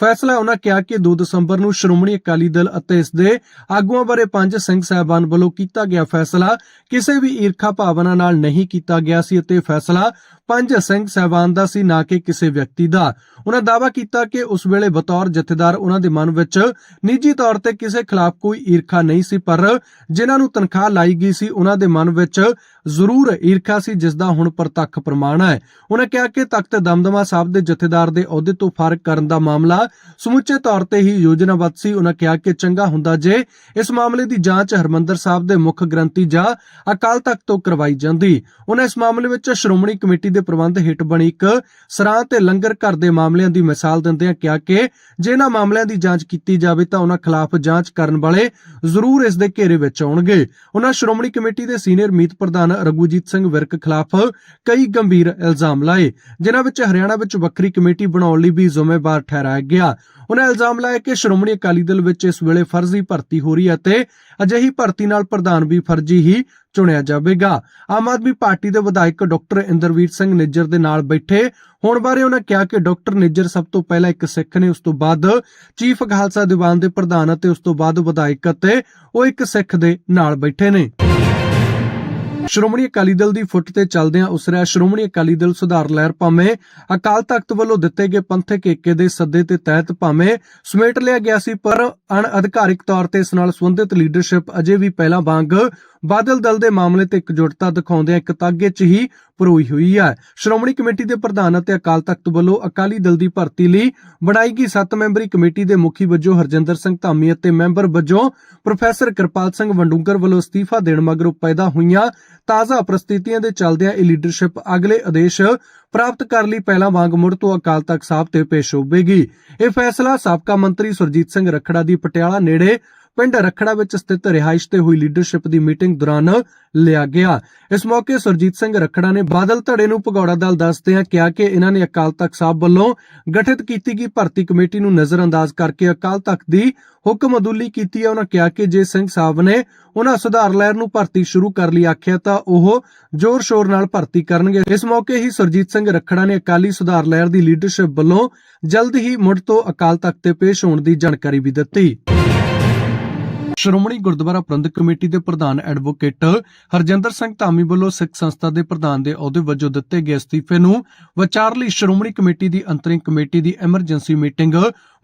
ਫੈਸਲਾ ਹੈ। ਉਹਨਾਂ ਕਿਹਾ ਕਿ 2 ਦਸੰਬਰ ਨੂੰ ਸ਼੍ਰੋਮਣੀ ਅਕਾਲੀ ਦਲ ਅਤੇ ਇਸ ਦੇ ਆਗੂਆਂ ਬਾਰੇ ਪੰਜ ਸਿੰਘ ਸਾਹਿਬਾਨ ਵੱਲੋਂ ਕੀਤਾ ਗਿਆ ਫੈਸਲਾ ਕਿਸੇ ਵੀ ਈਰਖਾ ਭਾਵਨਾ ਨਾਲ ਨਹੀਂ ਕੀਤਾ ਗਿਆ ਸੀ ਅਤੇ ਫੈਸਲਾ ਪੰਜ ਸਿੰਘ ਸਾਹਿਬਾਨ ਦਾ ਸੀ, ਨਾ ਕਿ ਕਿਸੇ ਵਿਅਕਤੀ ਦਾ ਉਹਨਾਂ ਦਾਅਵਾ ਕੀਤਾ ਕਿ ਉਸ ਵੇਲੇ ਬਤੌਰ ਜਥੇਦਾਰ ਉਹਨਾਂ ਦੇ ਮਨ ਵਿੱਚ ਨਿੱਜੀ ਤੌਰ ਤੇ ਕਿਸੇ ਖਿਲਾਫ ਕੋਈ ਈਰਖਾ ਨਹੀਂ ਸੀ, ਪਰ ਜਿਨ੍ਹਾਂ ਨੂੰ ਤਨਖਾਹ ਲਾਈ ਗਈ ਸੀ ਉਹਨਾਂ ਦੇ ਮਨ ਵਿੱਚ ਜ਼ਰੂਰ ਈਰਖਾ ਸੀ ਜਿਸ ਦਾ ਹੁਣ ਪ੍ਰਤੱਖ ਪ੍ਰਮਾਣ ਹੈ। ਉਹਨਾਂ ਕਿਹਾ ਕਿ ਤਖਤ ਦਮਦਮਾ ਸਾਹਿਬ ਦੇ ਜਥੇਦਾਰ ਦੇ ਅਹੁਦੇ ਤੋਂ ਫ਼ਰਕ ਕਰਨ ਦਾ ਮਾਮਲਾ ਸਮੁੱਚੇ ਤੌਰ ਤੇ ਹੀ ਯੋਜਨਾਬੱਧ ਸੀ। ਉਹਨਾਂ ਕਿਹਾ ਕਿ ਚੰਗਾ ਹੁੰਦਾ ਜੇ ਇਸ ਮਾਮਲੇ ਦੀ ਜਾਂਚ ਹਰਮੰਦਰ ਸਾਹਿਬ ਦੇ ਮੁੱਖ ਗ੍ਰੰਥੀ ਜਾਂ ਅਕਾਲ ਤਖਤ ਤੋਂ ਕਰਵਾਈ ਜਾਂਦੀ। ਉਹਨਾਂ ਇਸ ਮਾਮਲੇ ਵਿੱਚ ਸ਼੍ਰੋਮਣੀ ਕਮੇਟੀ ਦੇ ਪ੍ਰਬੰਧ ਹੇਠ ਬਣੀ ਇੱਕ ਸਰਾਂ ਤੇ ਲੰਗਰ ਘਰ ਦੇ ਮਾਮਲਿਆਂ ਦੀ ਮਿਸਾਲ ਦਿੰਦਿਆਂ ਕਿਹਾ ਕਿ ਜੇ ਇਹਨਾਂ ਮਾਮਲਿਆਂ ਦੀ ਜਾਂਚ ਕੀਤੀ ਜਾਵੇ ਤਾਂ ਉਹਨਾਂ ਖਿਲਾਫ ਜਾਂਚ ਕਰਨ ਵਾਲੇ ਜ਼ਰੂਰ ਇਸ ਦੇ ਘੇਰੇ ਵਿੱਚ ਆਉਣਗੇ। ਉਹਨਾਂ ਸ਼੍ਰੋਮਣੀ ਕਮੇਟੀ ਦੇ ਸੀਨੀਅਰ ਮੀਤ ਪ੍ਰਧਾਨ ਰਘੂਜੀਤ ਸਿੰਘ ਵਿਰਕ ਖਿਲਾਫ ਕਈ ਗੰਭੀਰ ਇਲਜ਼ਾਮ ਲਾਏ, ਜਿਨ੍ਹਾਂ ਵਿੱਚ ਹਰਿਆਣਾ ਵਿੱਚ ਵੱਖਰੀ ਕਮੇਟੀ ਬਣਾਉਣ ਲਈ ਵੀ ਜ਼ਿੰਮੇਵਾਰ ਠਹਿਰਾਇਆ ਗਿਆ। ਉਹਨਾਂ ਇਲਜ਼ਾਮ ਲਾਇਆ ਕਿ ਸ਼੍ਰੋਮਣੀ ਅਕਾਲੀ ਦਲ ਵਿੱਚ ਇਸ ਵੇਲੇ ਫਰਜ਼ੀ ਭਰਤੀ ਹੋ ਰਹੀ ਹੈ ਤੇ ਅਜਿਹੀ ਭਰਤੀ ਨਾਲ ਪ੍ਰਧਾਨ ਵੀ ਫਰਜ਼ੀ ਹੀ ਚੁਣਿਆ ਜਾਵੇਗਾ। ਆਮ ਆਦਮੀ ਪਾਰਟੀ ਦੇ ਵਿਧਾਇਕ ਡਾਕਟਰ ਇੰਦਰਵੀਰ ਸਿੰਘ ਨਿੱਜਰ ਦੇ ਨਾਲ ਬੈਠੇ ਹੋਣ ਬਾਰੇ ਉਹਨਾਂ ਕਿਹਾ ਕਿ ਡਾਕਟਰ ਨਿੱਜਰ ਸਭ ਤੋਂ ਪਹਿਲਾਂ ਇੱਕ ਸਿੱਖ ਨੇ, ਉਸ ਤੋਂ ਬਾਅਦ ਚੀਫ ਖਾਲਸਾ ਦੀਵਾਨ ਦੇ ਪ੍ਰਧਾਨ ਅਤੇ ਉਸ ਤੋਂ ਬਾਅਦ ਵਿਧਾਇਕ ਅਤੇ ਉਹ ਇੱਕ ਸਿੱਖ ਦੇ ਨਾਲ ਬੈਠੇ ਨੇ। ਸ਼੍ਰੋਮਣੀ ਅਕਾਲੀ ਦਲ ਦੀ ਫੁੱਟ ਤੇ ਚੱਲਦਿਆਂ ਉਸਰਿਆ ਸ਼੍ਰੋਮਣੀ ਅਕਾਲੀ ਦਲ ਸੁਧਾਰ ਲਹਿਰ ਭਾਵੇਂ ਅਕਾਲ ਤਖਤ ਵੱਲੋਂ ਦਿੱਤੇ ਗਏ ਪੰਥਕ ਏਕੇ ਦੇ ਸੱਦੇ ਤੇ ਤਹਿਤ ਭਾਵੇਂ ਸਮੇਟ ਲਿਆ ਗਿਆ ਸੀ, ਪਰ ਅਣਅਧਿਕਾਰਿਕ ਤੌਰ ਤੇ ਇਸ ਨਾਲ ਸੰਬੰਧਿਤ ਲੀਡਰਸ਼ਿਪ ਅਜੇ ਵੀ ਪਹਿਲਾਂ ਵਾਂਗ ਬਾਦਲ ਦਲ ਦੇ ਮਾਮਲੇ ਤੇ ਇਕਜੁੱਟਤਾ ਦਿਖਾਉਂਦਿਆਂ ਇੱਕ ਤਾਗੇ 'ਚ ਹੀ ਪਰੋਈ ਹੋਈ ਹੈ। ਸ਼੍ਰੋਮਣੀ ਕਮੇਟੀ ਦੇ ਪ੍ਰਧਾਨ ਅਤੇ ਅਕਾਲ ਤਖਤ ਵੱਲੋਂ ਅਕਾਲੀ ਦਲ ਦੀ ਭਰਤੀ ਲਈ ਬਣਾਈ ਗਈ 7 ਮੈਂਬਰੀ ਕਮੇਟੀ ਦੇ ਮੁਖੀ ਵਜੋਂ ਹਰਜਿੰਦਰ ਸਿੰਘ ਧਾਮੀ ਅਤੇ ਮੈਂਬਰ ਵਜੋਂ ਪ੍ਰੋਫੈਸਰ ਕਿਰਪਾਲ ਸਿੰਘ ਵੰਡੂੰਗਰ ਵੱਲੋਂ ਅਸਤੀਫਾ ਦੇਣ ਮਗਰੋਂ ਪੈਦਾ ਹੋਈਆਂ ਤਾਜ਼ਾ ਪ੍ਰਸਥਿਤੀਆਂ ਦੇ ਚੱਲਦਿਆਂ ਇਹ ਲੀਡਰਸ਼ਿਪ ਅਗਲੇ ਆਦੇਸ਼ ਪ੍ਰਾਪਤ ਕਰਨ ਲਈ ਪਹਿਲਾਂ ਵਾਂਗ ਮੁੜ ਤੋਂ ਅਕਾਲ ਤਖਤ ਸਾਹਿਬ ਤੇ ਪੇਸ਼ ਹੋਵੇਗੀ। ਇਹ ਫੈਸਲਾ ਸਾਬਕਾ ਮੰਤਰੀ ਸੁਰਜੀਤ ਸਿੰਘ ਰਖੜਾ ਦੀ ਪਟਿਆਲਾ ਨੇੜੇ ਪਿੰਡ ਰਖੜਾ ਵਿੱਚ ਸਥਿਤ ਰਿਹਾਇਸ਼ ਤੇ ਹੋਈ ਲੀਡਰਸ਼ਿਪ ਦੀ ਮੀਟਿੰਗ ਦੌਰਾਨ ਲਿਆ ਗਿਆ। ਇਸ ਮੌਕੇ ਸੁਰਜੀਤ ਸਿੰਘ ਰਖੜਾ ਨੇ ਬਾਦਲ ਧੜੇ ਨੂੰ ਭਗੌੜਾ ਦਲ ਦੱਸਦਿਆਂ ਕਿਹਾ ਕਿ ਇਹਨਾਂ ਨੇ ਅਕਾਲ ਤਖਤ ਸਾਹਿਬ ਵੱਲੋਂ ਗਠਿਤ ਕੀਤੀ ਗਈ ਭਰਤੀ ਕਮੇਟੀ ਨੂੰ ਨਜ਼ਰਅੰਦਾਜ਼ ਕਰਕੇ ਅਕਾਲ ਤਖਤ ਦੀ ਹੁਕਮ ਅਦੁੱਲੀ ਕੀਤੀ ਹੈ। ਉਹਨਾਂ ਕਿਹਾ ਕਿ ਜੇ ਸਿੰਘ ਸਾਹਿਬ ਨੇ ਉਹਨਾਂ ਸੁਧਾਰ ਲਹਿਰ ਨੂੰ ਭਰਤੀ ਸ਼ੁਰੂ ਕਰ ਲਈ ਆਖਿਆ ਤਾਂ ਉਹ ਜ਼ੋਰ ਸ਼ੋਰ ਨਾਲ ਭਰਤੀ ਕਰਨਗੇ। ਇਸ ਮੌਕੇ ਹੀ ਸੁਰਜੀਤ ਸਿੰਘ ਰਖੜਾ ਨੇ ਅਕਾਲੀ ਸੁਧਾਰ ਲਹਿਰ ਦੀ ਲੀਡਰਸ਼ਿਪ ਵੱਲੋਂ ਜਲਦ ਹੀ ਮੁੜ ਤੋਂ ਅਕਾਲ ਤਖਤ ਤੇ ਪੇਸ਼ ਹੋਣ ਦੀ ਜਾਣਕਾਰੀ ਵੀ ਦਿੱਤੀ। ਸ਼੍ਰੋਮਣੀ ਗੁਰਦੁਆਰਾ ਪ੍ਰਬੰਧਕ ਕਮੇਟੀ ਦੇ ਪ੍ਰਧਾਨ ਐਡਵੋਕੇਟ ਹਰਜਿੰਦਰ ਸਿੰਘ ਧਾਮੀ ਵੱਲੋਂ ਸਿੱਖ ਸੰਸਥਾ ਦੇ ਪ੍ਰਧਾਨ ਦੇ ਅਹੁਦੇ ਵਜੋਂ ਦਿੱਤੇ ਗਏ ਅਸਤੀਫੇ ਨੂੰ ਵਿਚਾਰ ਲਈ ਸ਼੍ਰੋਮਣੀ ਕਮੇਟੀ ਦੀ ਅੰਤਰਿਮ ਕਮੇਟੀ ਦੀ ਐਮਰਜੈਂਸੀ ਮੀਟਿੰਗ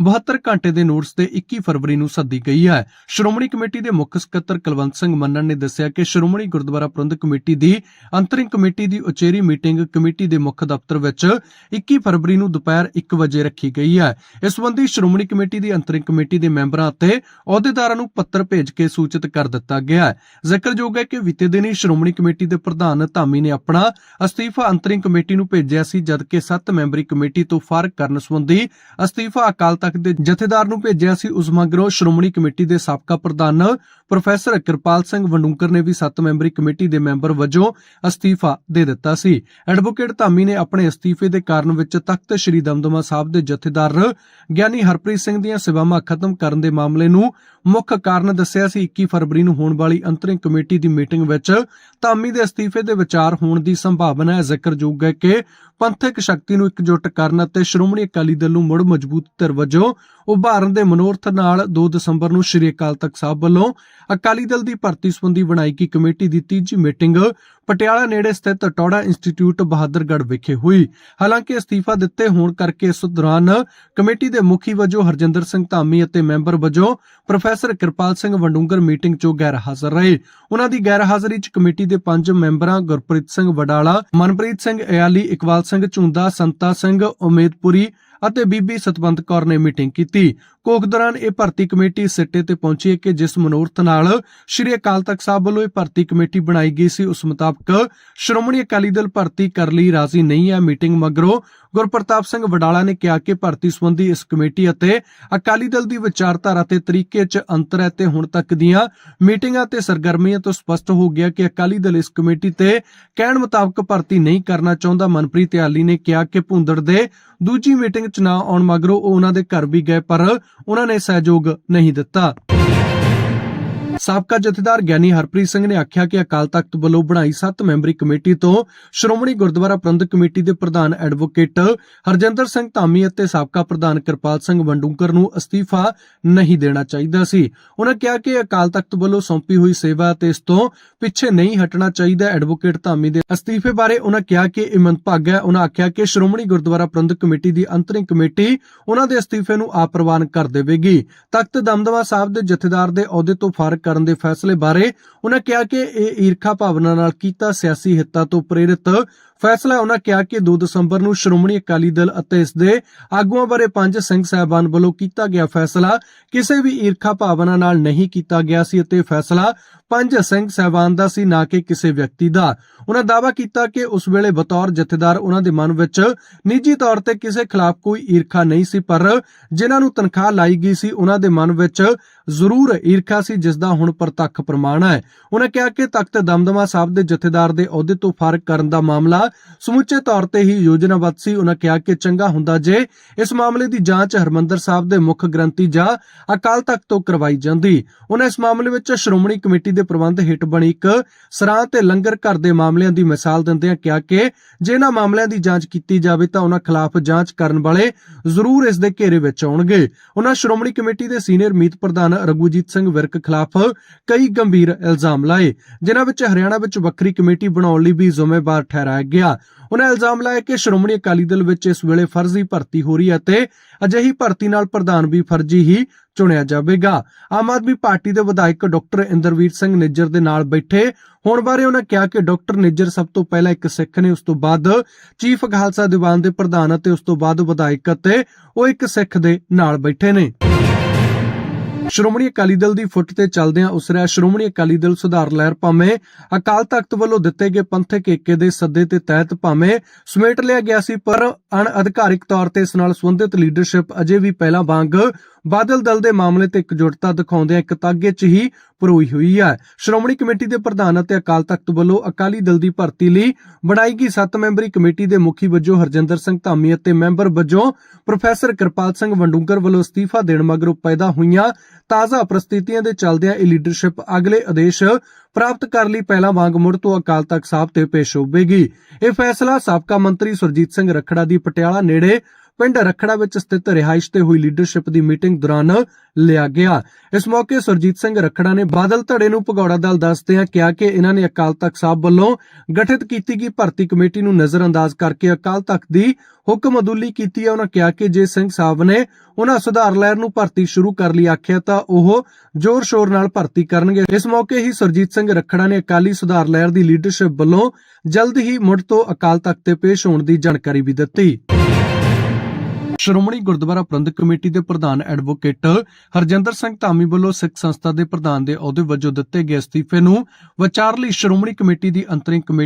72 ਘੰਟੇ ਦੇ ਨੋਟਿਸ ਤੇ 21 ਫਰਵਰੀ ਨੂੰ ਸੱਦੀ ਗਈ ਹੈ। ਸ਼੍ਰੋਮਣੀ ਕਮੇਟੀ ਦੇ ਮੁੱਖ ਸਕੱਤਰ ਕੁਲਵੰਤ ਸਿੰਘ ਮੰਨਣ ਨੇ ਦੱਸਿਆ ਕਿ ਸ਼੍ਰੋਮਣੀ ਗੁਰਦੁਆਰਾ ਪ੍ਰਬੰਧਕ ਕਮੇਟੀ ਦੀ ਅੰਤਰਿਮ ਕਮੇਟੀ ਦੀ ਉਚੇਰੀ ਮੀਟਿੰਗ ਕਮੇਟੀ ਦੇ ਮੁੱਖ ਦਫ਼ਤਰ ਵਿੱਚ 21 ਫਰਵਰੀ ਨੂੰ ਦੁਪਹਿਰ 1 ਵਜੇ ਰੱਖੀ ਗਈ ਹੈ। ਇਸ ਸੰਬੰਧੀ ਸ਼੍ਰੋਮਣੀ ਕਮੇਟੀ ਦੀ ਅੰਤਰਿਮ ਕਮੇਟੀ ਦੇ ਮੈਂਬਰਾਂ ਅਤੇ ਅਹੁਦੇਦਾਰਾਂ ਨੂੰ ਪੱਤਰ ਭੇਜ ਕੇ ਸੂਚਿਤ ਕਰ ਦਿੱਤਾ ਗਿਆ ਹੈ। ਜ਼ਿਕਰਯੋਗ ਹੈ ਕਿ ਬੀਤੇ ਹੀ ਸ਼੍ਰੋਮਣੀ ਕਮੇਟੀ ਦੇ ਪ੍ਰਧਾਨ ਧਾਮੀ ਨੇ ਆਪਣਾ ਅਸਤੀਫਾ ਅੰਤਰਿਮ ਕਮੇਟੀ ਨੂੰ ਭੇਜਿਆ ਸੀ, ਜਦਕਿ 7 ਮੈਂਬਰੀ ਕਮੇਟੀ ਤੋਂ ਫਾਰਗ ਕਰਨ ਸੰਬੰਧੀ ਅਸਤੀਫਾ ਅਕਾਲ ਤਖਤ ਦੇ ਜਥੇਦਾਰ ਨੂੰ ਭੇਜਿਆ ਸੀ। ਉਸ ਮਗਰੋਂ ਸ਼੍ਰੋਮਣੀ ਕਮੇਟੀ ਦੇ ਸਾਬਕਾ ਪ੍ਰਧਾਨ ਪ੍ਰੋਫੈਸਰ ਕਿਰਪਾਲ ਸਿੰਘ ਵੰਡੂੰਕਰ ਨੇ ਵੀ 7 ਮੈਂਬਰੀ ਕਮੇਟੀ ਦੇ ਮੈਂਬਰ ਵਜੋਂ ਅਸਤੀਫਾ ਦੇ ਦਿੱਤਾ ਸੀ। ਐਡਵੋਕੇਟ ਧਾਮੀ ਨੇ ਆਪਣੇ ਅਸਤੀਫੇ ਦੇ ਕਾਰਨ ਵਿੱਚ ਤਖਤ ਸ੍ਰੀ ਦਮਦਮਾ ਸਾਹਿਬ ਦੇ ਜਥੇਦਾਰ ਗਿਆਨੀ ਹਰਪ੍ਰੀਤ ਸਿੰਘ ਦੀਆਂ ਸੇਵਾਵਾਂ ਖਤਮ ਕਰਨ ਦੇ ਮਾਮਲੇ ਨੂੰ ਮੁੱਖ ਕਾਰਨ ਦੱਸਿਆ ਸੀ। 21 ਫਰਵਰੀ ਨੂੰ ਹੋਣ ਵਾਲੀ ਅੰਤਰਿਮ ਕਮੇਟੀ ਦੀ ਮੀਟਿੰਗ ਵਿੱਚ ਧਾਮੀ ਦੇ ਅਸਤੀਫੇ ਦੇ ਵਿਚਾਰ ਹੋਣ ਦੀ ਸੰਭਾਵਨਾ ਹੈ। ਜ਼ਿਕਰਯੋਗ ਹੈ ਕਿ ਪੰਥਕ ਸ਼ਕਤੀ ਨੂੰ ਇਕਜੁੱਟ ਕਰਨ ਅਤੇ ਸ਼੍ਰੋਮਣੀ ਅਕਾਲੀ ਦਲ ਨੂੰ ਮੁੜ ਮਜ਼ਬੂਤ ਧਿਰ ਵਜੋਂ ਉਭਾਰਨ ਦੇ ਮਨੋਰਥ ਨਾਲ 2 ਦਸੰਬਰ ਨੂੰ ਸ਼੍ਰੀ ਅਕਾਲ ਤਖਤ ਸਾਹਿਬ ਵੱਲੋਂ ਅਕਾਲੀ ਦਲ ਦੀ ਭਰਤੀ ਸੰਬੰਧੀ ਬਣਾਈ ਗਈ ਕਮੇਟੀ ਦੀ ਤੀਜੀ ਮੀਟਿੰਗ ਪਟਿਆਲਾ ਨੇੜੇ ਸਥਿਤ ਟੌੜਾ ਇੰਸਟੀਚਿਊਟ ਬਹਾਦਰਗੜ੍ਹ ਵਿਖੇ ਹੋਈ। ਹਾਲਾਂਕਿ ਅਸਤੀਫਾ ਦਿੱਤੇ ਹੋਣ ਕਰਕੇ ਇਸ ਦੌਰਾਨ ਕਮੇਟੀ ਦੇ ਮੁਖੀ ਵਜੋਂ ਹਰਜਿੰਦਰ ਸਿੰਘ ਧਾਮੀ ਅਤੇ ਮੈਂਬਰ ਵਜੋਂ ਪ੍ਰੋਫੈਸਰ ਕਿਰਪਾਲ ਸਿੰਘ ਵੰਡੂੰਗਰ ਮੀਟਿੰਗ 'ਚੋਂ ਗੈਰ ਹਾਜ਼ਰ ਰਹੇ। ਉਹਨਾਂ ਦੀ ਗੈਰ ਹਾਜ਼ਰੀ 'ਚ ਕਮੇਟੀ ਦੇ ਪੰਜ ਮੈਂਬਰਾਂ ਗੁਰਪ੍ਰੀਤ ਸਿੰਘ ਵਡਾਲਾ, ਮਨਪ੍ਰੀਤ ਸਿੰਘ ਇਆਲੀ ਇਕਬਾਲ ਸਿੰਘ ਝੁੰਦਾ, ਸੰਤਾ ਸਿੰਘ ਉਮੇਦਪੁਰੀ ਅਤੇ ਬੀਬੀ ਸਤਵੰਤ ਕੌਰ ਨੇ ਮੀਟਿੰਗ ਕੀਤੀ। ਕੋਕ ਦੌਰਾਨ ਇਹ ਭਰਤੀ ਕਮੇਟੀ ਸਿੱਟੇ ਤੇ ਪਹੁੰਚੀ ਹੈ ਕਿ ਜਿਸ ਮਨੋਰਥ ਨਾਲ ਸ਼੍ਰੀ ਅਕਾਲ ਤਖਤ ਸਾਹਿਬ ਵੱਲੋਂ ਇਹ ਭਰਤੀ ਕਮੇਟੀ ਬਣਾਈ ਗਈ ਸੀ, ਉਸ ਮੁਤਾਬਕ ਸ਼੍ਰੋਮਣੀ ਅਕਾਲੀ ਦਲ ਭਰਤੀ ਕਰ ਲਈ ਰਾਜ਼ੀ ਨਹੀਂ ਹੈ। ਮੀਟਿੰਗ ਮਗਰੋਂ ਗੁਰਪ੍ਰਤਾਪ ਸਿੰਘ ਵਡਾਲਾ ਨੇ ਕਿਹਾ ਕਿ ਭਰਤੀ ਸੰਬੰਧੀ ਇਸ ਕਮੇਟੀ ਅਤੇ ਅਕਾਲੀ ਦਲ ਦੀ ਵਿਚਾਰਧਾਰਾ ਤੇ ਤਰੀਕੇ 'ਚ ਅੰਤਰ ਹੈ ਤੇ ਹੁਣ ਤੱਕ ਦੀਆਂ ਮੀਟਿੰਗਾਂ ਤੇ ਸਰਗਰਮੀਆਂ ਤੋਂ ਸਪਸ਼ਟ ਹੋ ਗਿਆ ਕਿ ਅਕਾਲੀ ਦਲ ਇਸ ਕਮੇਟੀ ਤੇ ਕਹਿਣ ਮੁਤਾਬਕ ਭਰਤੀ ਨਹੀਂ ਕਰਨਾ ਚਾਹੁੰਦਾ। ਮਨਪ੍ਰੀਤ ਆਲੀ ਨੇ ਕਿਹਾ ਕਿ ਭੁੰਦੜ ਦੇ ਦੂਜੀ ਮੀਟਿੰਗ 'ਚ ਨਾ ਆਉਣ ਮਗਰੋਂ ਉਹ ਉਹਨਾਂ ਦੇ ਘਰ ਵੀ ਗਏ, ਪਰ ਉਹਨਾਂ ਨੇ ਸਹਿਯੋਗ ਨਹੀਂ ਦਿੱਤਾ। ਸਾਬਕਾ ਜਥੇਦਾਰ ਗਿਆਨੀ ਹਰਪ੍ਰੀਤ ਸਿੰਘ ਨੇ ਆਖਿਆ ਕਿ ਅਕਾਲ ਤਖਤ ਵੱਲੋਂ ਬਣਾਈ 7 ਮੈਂਬਰੀ ਕਮੇਟੀ ਤੋਂ ਸ਼੍ਰੋਮਣੀ ਗੁਰਦੁਆਰਾ ਪ੍ਰਬੰਧਕ ਕਮੇਟੀ ਦੇ ਪ੍ਰਧਾਨ ਐਡਵੋਕੇਟ ਹਰਜਿੰਦਰ ਸਿੰਘ ਧਾਮੀ ਅਤੇ ਸਾਬਕਾ ਪ੍ਰਧਾਨ ਕਿਰਪਾਲ ਸਿੰਘ ਵੰਡੂੰਕਰ ਨੂੰ ਅਸਤੀਫਾ ਨਹੀਂ ਦੇਣਾ ਚਾਹੀਦਾ ਸੀ। ਉਹਨਾਂ ਕਿਹਾ ਕਿ ਅਕਾਲ ਤਖਤ ਵੱਲੋਂ ਸੌਂਪੀ ਹੋਈ ਸੇਵਾ ਤੇ ਇਸ ਤੋਂ ਪਿੱਛੇ ਨਹੀਂ ਹਟਣਾ ਚਾਹੀਦਾ ਐਡਵੋਕੇਟ ਧਾਮੀ ਦੇ ਅਸਤੀਫੇ ਬਾਰੇ ਉਹਨਾਂ ਕਿਹਾ ਕਿ ਇਹ ਮੰਦਭਾਗ ਹੈ। ਉਹਨਾਂ ਆਖਿਆ ਕਿ ਸ਼੍ਰੋਮਣੀ ਗੁਰਦੁਆਰਾ ਪ੍ਰਬੰਧਕ ਕਮੇਟੀ ਦੀ ਅੰਤਰਿਮ ਕਮੇਟੀ ਉਹਨਾਂ ਦੇ ਅਸਤੀਫੇ ਨੂੰ ਆਪ ਪ੍ਰਵਾਨ ਕਰ ਦੇਵੇਗੀ। ਤਖਤ ਦਮਦਮਾ ਸਾਹਿਬ ਦੇ ਜਥੇਦਾਰ ਦੇ ਅਹੁਦੇ ਤੋਂ ਫਾਰਗ ਕਰਨ ਦੇ ਫੈਸਲੇ ਬਾਰੇ ਉਹਨਾਂ ਕਿਹਾ ਕਿ ਇਹ ਈਰਖਾ ਭਾਵਨਾ ਨਾਲ ਕੀਤਾ ਸਿਆਸੀ ਹਿੱਤਾਂ ਤੋਂ ਪ੍ਰੇਰਿਤ ਫੈਸਲਾ ਹੈ। ਉਹਨਾਂ ਕਿਹਾ ਕਿ 2 ਦਸੰਬਰ ਨੂੰ ਸ਼੍ਰੋਮਣੀ ਅਕਾਲੀ ਦਲ ਅਤੇ ਇਸ ਦੇ ਆਗੂਆਂ ਬਾਰੇ ਪੰਜ ਸਿੰਘ ਸਾਹਿਬਾਨ ਵੱਲੋਂ ਕੀਤਾ ਗਿਆ ਫੈਸਲਾ ਕਿਸੇ ਵੀ ਈਰਖਾ ਭਾਵਨਾ ਨਾਲ ਨਹੀਂ ਕੀਤਾ ਗਿਆ ਸੀ ਅਤੇ ਫੈਸਲਾ ਪੰਜ ਸਿੰਘ ਸਾਹਿਬਾਨ ਦਾ ਸੀ, ਨਾ ਕਿ ਕਿਸੇ ਵਿਅਕਤੀ ਦਾ ਉਹਨਾਂ ਦਾਅਵਾ ਕੀਤਾ ਕਿ ਉਸ ਵੇਲੇ ਬਤੌਰ ਜਥੇਦਾਰ ਉਹਨਾਂ ਦੇ ਮਨ ਵਿੱਚ ਨਿੱਜੀ ਤੌਰ ਤੇ ਕਿਸੇ ਖਿਲਾਫ ਕੋਈ ਈਰਖਾ ਨਹੀਂ ਸੀ, ਪਰ ਜਿਨ੍ਹਾਂ ਨੂੰ ਤਨਖਾਹ ਲਾਈ ਗਈ ਸੀ ਉਹਨਾਂ ਦੇ ਮਨ ਵਿੱਚ ਜ਼ਰੂਰ ਈਰਖਾ ਸੀ, ਜਿਸ ਦਾ ਹੁਣ ਪ੍ਰਤੱਖ ਪ੍ਰਮਾਣ ਹੈ ਉਹਨਾਂ ਕਿਹਾ ਕਿ ਤਖਤ ਦਮਦਮਾ ਸਾਹਿਬ ਦੇ ਜਥੇਦਾਰ ਦੇ ਅਹੁਦੇ ਤੋਂ ਫ਼ਰਕ ਕਰਨ ਦਾ ਮਾਮਲਾ ਸਮੁੱਚੇ ਤੌਰ ਤੇ ਹੀ ਯੋਜਨਾਬੱਧ ਸੀ। ਉਹਨਾਂ ਕਿਹਾ ਕਿ ਚੰਗਾ ਹੁੰਦਾ ਜੇ ਇਸ ਮਾਮਲੇ ਦੀ ਜਾਂਚ ਹਰਮੰਦਰ ਸਾਹਿਬ ਦੇ ਮੁੱਖ ਗ੍ਰੰਥੀ ਜਾਂ ਅਕਾਲ ਤਖਤ ਤੋਂ ਕਰਵਾਈ ਜਾਂਦੀ। ਉਹਨਾਂ ਇਸ ਮਾਮਲੇ ਵਿੱਚ ਸ਼੍ਰੋਮਣੀ ਕਮੇਟੀ ਦੇ ਪ੍ਰਬੰਧ ਹੇਠ ਬਣੀ ਇੱਕ ਸਰਾਂ ਤੇ ਲੰਗਰ ਘਰ ਦੇ ਮਾਮਲਿਆਂ ਦੀ ਮਿਸਾਲ ਦਿੰਦਿਆਂ ਕਿਹਾ ਕਿ ਜੇ ਇਹਨਾਂ ਮਾਮਲਿਆਂ ਦੀ ਜਾਂਚ ਕੀਤੀ ਜਾਵੇ ਤਾਂ ਉਹਨਾਂ ਖਿਲਾਫ ਜਾਂਚ ਕਰਨ ਵਾਲੇ ਜ਼ਰੂਰ ਇਸ ਦੇ ਘੇਰੇ ਵਿੱਚ ਆਉਣਗੇ। ਉਹਨਾਂ ਸ਼੍ਰੋਮਣੀ ਕਮੇਟੀ ਦੇ ਸੀਨੀਅਰ ਮੀਤ ਪ੍ਰਧਾਨ ਰਘੂਜੀਤ ਸਿੰਘ ਵਿਰਕ ਖਿਲਾਫ ਕਈ ਗੰਭੀਰ ਇਲਜ਼ਾਮ ਲਾਏ, ਜਿਨ੍ਹਾਂ ਵਿੱਚ ਹਰਿਆਣਾ ਵਿੱਚ ਵੱਖਰੀ ਕਮੇਟੀ ਬਣਾਉਣ ਲਈ ਵੀ ਜ਼ਿੰਮੇਵਾਰ ਠਹਿਰਾਇਆ ਗਿਆ ਉਹਨਾਂ ਇਲਜ਼ਾਮ ਲਾਇਆ ਕਿ ਸ਼੍ਰੋਮਣੀ ਅਕਾਲੀ ਦਲ ਵਿੱਚ ਇਸ ਵੇਲੇ ਫਰਜ਼ੀ ਭਰਤੀ ਹੋ ਰਹੀ ਹੈ ਤੇ ਅਜਿਹੀ ਭਰਤੀ ਨਾਲ ਪ੍ਰਧਾਨ ਵੀ ਫਰਜ਼ੀ ਹੀ ਚੁਣਿਆ ਜਾਵੇਗਾ। ਆਮ ਆਦਮੀ ਪਾਰਟੀ ਦੇ ਵਿਧਾਇਕ ਡਾਕਟਰ ਇੰਦਰਵੀਰ ਸਿੰਘ ਨਿੱਜਰ ਦੇ ਨਾਲ ਬੈਠੇ। ਹੋਣ ਬਾਰੇ ਉਹਨਾਂ ਕਿਹਾ ਕਿ ਡਾਕਟਰ ਨਿੱਜਰ ਸਭ ਤੋਂ ਪਹਿਲਾਂ ਇੱਕ ਸਿੱਖ ਨੇ, ਉਸ ਤੋਂ ਬਾਅਦ ਚੀਫ ਖਾਲਸਾ ਦੀਵਾਨ ਦੇ ਪ੍ਰਧਾਨ ਅਤੇ ਉਸ ਤੋਂ ਬਾਅਦ ਵਿਧਾਇਕ ਅਤੇ ਉਹ ਇੱਕ ਸਿੱਖ ਦੇ ਨਾਲ ਬੈਠੇ ਨੇ। ਸ਼੍ਰੋਮਣੀ ਅਕਾਲੀ ਦਲ ਦੀ ਫੁੱਟ ਤੇ ਚੱਲਦਿਆਂ ਉਸਰਿਆ ਸ਼੍ਰੋਮਣੀ ਅਕਾਲੀ ਦਲ ਸੁਧਾਰ ਲਹਿਰ ਭਾਵੇਂ ਅਕਾਲ ਤਖਤ ਵੱਲੋਂ ਦਿੱਤੇ ਗਏ ਪੰਥਕ ਏਕੇ ਦੇ ਸੱਦੇ ਤੇ ਤਹਿਤ ਭਾਵੇਂ ਸਮੇਟ ਲਿਆ ਗਿਆ ਸੀ, ਪਰ ਅਣਅਧਿਕਾਰਿਕ ਤੌਰ ਤੇ ਇਸ ਨਾਲ ਸੰਬੰਧਿਤ ਲੀਡਰਸ਼ਿਪ ਅਜੇ ਵੀ ਪਹਿਲਾਂ ਵਾਂਗ ਬਾਦਲ ਦਲ ਦੇ ਮਾਮਲੇ ਤੇ ਇਕਜੁੱਟਤਾ ਦਿਖਾਉਂਦਿਆਂ ਇੱਕ ਤਾਗੇ 'ਚ ਹੀ ਪਰੋਈ ਹੋਈ ਹੈ। ਸ਼੍ਰੋਮਣੀ ਕਮੇਟੀ ਦੇ ਪ੍ਰਧਾਨ ਅਤੇ ਅਕਾਲ ਤਖਤ ਵੱਲੋਂ ਅਕਾਲੀ ਦਲ ਦੀ ਭਰਤੀ ਲਈ ਬਣਾਈ ਗਈ 7 ਮੈਂਬਰੀ ਕਮੇਟੀ ਦੇ ਮੁਖੀ ਵਜੋਂ ਹਰਜਿੰਦਰ ਸਿੰਘ ਧਾਮੀ ਅਤੇ ਮੈਂਬਰ ਵਜੋਂ ਪ੍ਰੋਫੈਸਰ ਕਿਰਪਾਲ ਸਿੰਘ ਵੰਡੂਗਰ ਵੱਲੋਂ ਅਸਤੀਫਾ ਦੇਣ ਮਗਰੋਂ ਪੈਦਾ ਹੋਈਆਂ ਤਾਜ਼ਾ ਪ੍ਰਸਥਿਤੀਆਂ ਦੇ ਚੱਲਦਿਆਂ ਇਹ ਲੀਡਰਸ਼ਿਪ ਅਗਲੇ ਆਦੇਸ਼ ਪ੍ਰਾਪਤ ਕਰਨ ਲਈ ਪਹਿਲਾਂ ਵਾਂਗ ਮੁੜ ਤੋਂ ਅਕਾਲ ਤਖਤ ਸਾਹਿਬ ਤੇ ਪੇਸ਼ ਹੋਵੇਗੀ। ਇਹ ਫੈਸਲਾ ਸਾਬਕਾ ਮੰਤਰੀ ਸੁਰਜੀਤ ਸਿੰਘ ਰਖੜਾ ਦੀ ਪਟਿਆਲਾ ਨੇੜੇ ਪਿੰਡ ਰਖੜਾ ਵਿੱਚ ਸਥਿਤ ਰਿਹਾਇਸ਼ ਤੇ ਹੋਈ ਲੀਡਰਸ਼ਿਪ ਦੀ ਮੀਟਿੰਗ ਦੌਰਾਨ ਲਿਆ ਗਿਆ। ਇਸ ਮੌਕੇ ਸੁਰਜੀਤ ਸਿੰਘ ਰਖੜਾ ਨੇ ਬਾਦਲ ਧੜੇ ਨੂੰ ਭਗੌੜਾ ਦਲ ਦੱਸਦਿਆਂ ਕਿਹਾ ਕਿ ਇਹਨਾਂ ਨੇ ਅਕਾਲ ਤਖਤ ਸਾਹਿਬ ਵੱਲੋਂ ਗਠਿਤ ਕੀਤੀ ਗਈ ਭਰਤੀ ਕਮੇਟੀ ਨੂੰ ਨਜ਼ਰਅੰਦਾਜ਼ ਕਰਕੇ ਅਕਾਲ ਤਖਤ ਦੀ ਹੁਕਮ ਅਦੁੱਲੀ ਕੀਤੀ ਹੈ। ਉਹਨਾਂ ਕਿਹਾ ਕਿ ਜੇ ਸਿੰਘ ਸਾਹਿਬ ਨੇ ਉਹਨਾਂ ਸੁਧਾਰ ਲਹਿਰ ਨੂੰ ਭਰਤੀ ਸ਼ੁਰੂ ਕਰ ਲਈ ਆਖਿਆ ਤਾਂ ਉਹ ਜ਼ੋਰ ਸ਼ੋਰ ਨਾਲ ਭਰਤੀ ਕਰਨਗੇ। ਇਸ ਮੌਕੇ ਹੀ ਸੁਰਜੀਤ ਸਿੰਘ ਰਖੜਾ ਨੇ ਅਕਾਲੀ ਸੁਧਾਰ ਲਹਿਰ ਦੀ ਲੀਡਰਸ਼ਿਪ ਵੱਲੋਂ ਜਲਦ ਹੀ ਮੁੜ ਤੋਂ ਅਕਾਲ ਤਖਤ ਤੇ ਪੇਸ਼ ਹੋਣ ਦੀ ਜਾਣਕਾਰੀ ਵੀ ਦਿੱਤੀ। ਸ਼੍ਰੋਮਣੀ ਗੁਰਦੁਆਰਾ ਪ੍ਰਬੰਧਕ ਕਮੇਟੀ ਦੇ ਪ੍ਰਧਾਨ ਐਡਵੋਕੇਟ ਹਰਜਿੰਦਰ ਸਿੰਘ ਧਾਮੀ ਵੱਲੋਂ ਸਿੱਖ ਸੰਸਥਾ ਦੇ ਪ੍ਰਧਾਨ ਦੇ ਅਹੁਦੇ ਵਜੋਂ ਦਿੱਤੇ ਗਏ ਅਸਤੀਫੇ ਨੂੰ ਵਿਚਾਰ ਲਈ ਸ਼੍ਰੋਮਣੀ ਕਮੇਟੀ ਦੀ ਅੰਤਰਿਮ ਕਮੇਟੀ